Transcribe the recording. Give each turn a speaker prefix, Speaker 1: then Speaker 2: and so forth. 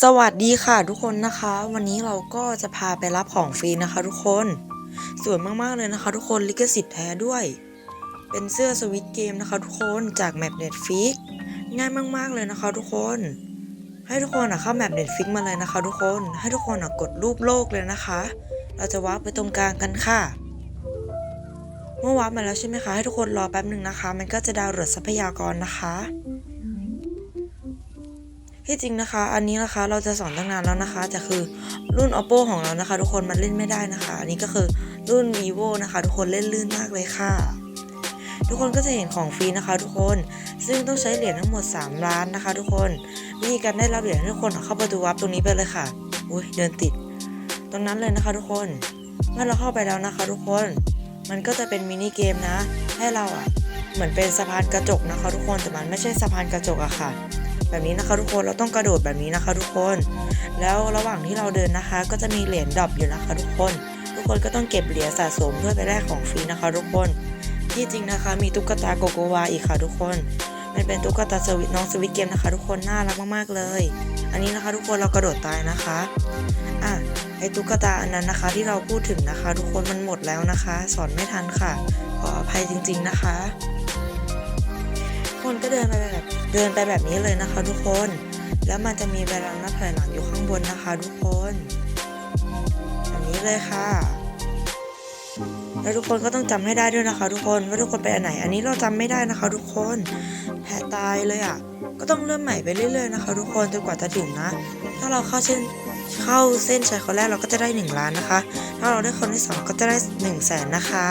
Speaker 1: สวัสดีค่ะทุกคนนะคะ วันนี้เราก็จะพาไปรับของฟรีนะคะ ทุกคนสวยมากๆเลยนะคะ ทุกคนลิขสิทธิ์แท้ด้วย เป็นเสื้อสวิตเกมนะคะ ทุกคนจากแมปเน็ตฟิกง่ายมากๆเลยนะคะ ทุกคน ให้ทุกคนอะเข้าแมปเน็ตฟิกมาเลยนะคะ ทุกคนให้ทุกคนอะกดรูปโลกเลยนะคะ เราจะวาร์ปไปตรงกลางกันค่ะ เมื่อวาร์ปมาแล้วใช่ไหมคะให้ทุกคนรอแป๊บหนึ่งนะคะ มันก็จะดาวน์โหลดทรัพยากรนะคะ ที่จริงนะคะ อันนี้นะคะเราจะสอนตั้งนานแล้วนะคะแต่คือรุ่น oppo ของเรานะคะ ทุกคนมันเล่นไม่ได้นะคะ อันนี้ก็คือรุ่น vivo นะคะ ทุกคนเล่นลื่นมากเลยค่ะ ทุกคนก็จะเห็นของฟรีนะคะ ทุกคนซึ่งต้องใช้เหรียญทั้งหมด 3 ล้านนะคะ ทุกคนวิธีการได้รับเหรียญทุกคนเข้าประตูวับตรงนี้ไปเลยค่ะอุ้ยเดินติด ตรงนั้นเลยนะคะ ทุกคนเมื่อเราเข้าไปแล้วนะคะ ทุกคนมันก็จะเป็นมินิเกมนะ ให้เราอะเหมือนเป็นสะพานกระจกนะคะ ทุกคนแต่มันไม่ใช่สะพานกระจกอะค่ะ แบบนี้นะคะทุกคนเราต้องกระโดดแบบนี้นะคะทุกคน แล้วระหว่างที่เราเดินนะคะ ก็จะมีเหรียญดรอปอยู่นะคะทุกคน ทุกคนก็ต้องเก็บเหรียญสะสมเพื่อไปได้ของฟรีนะคะทุกคน ที่จริงนะคะมีตุ๊กตาโกโกวาอีกค่ะทุกคน มันเป็นตุ๊กตาสวิตน้องสวิตเกมนะคะ ทุกคนน่ารักมากๆเลย อันนี้นะคะทุกคนเรากระโดดตายนะคะอะไอตุ๊กตาอันนั้นนะคะที่เราพูดถึงนะคะ ทุกคนมันหมดแล้วนะคะ สอนไม่ทันค่ะขออภัยจริง ๆนะคะ คนก็เดินไปแบบ เดินไปแบบนี้เลยนะคะทุกคน แล้วมันจะมีใบรางนับถอยหลังอยู่ข้างบนนะคะ ทุกคนแบบนี้เลยค่ะ แล้วทุกคนก็ต้องจำให้ได้ด้วยนะคะ ทุกคนว่าทุกคนไปอันไหน อันนี้เราจำไม่ได้นะคะ ทุกคนแพ้ตายเลยอะ ก็ต้องเริ่มใหม่ไปเรื่อยๆนะคะ ทุกคนจนกว่าจะถึงนะ ถ้าเราเข้าเส้นเข้าเส้นชัยคนแรกเราก็จะได้ 1 ล้านนะคะ ถ้าเราได้คนที่สองก็จะได้1แสนนะคะ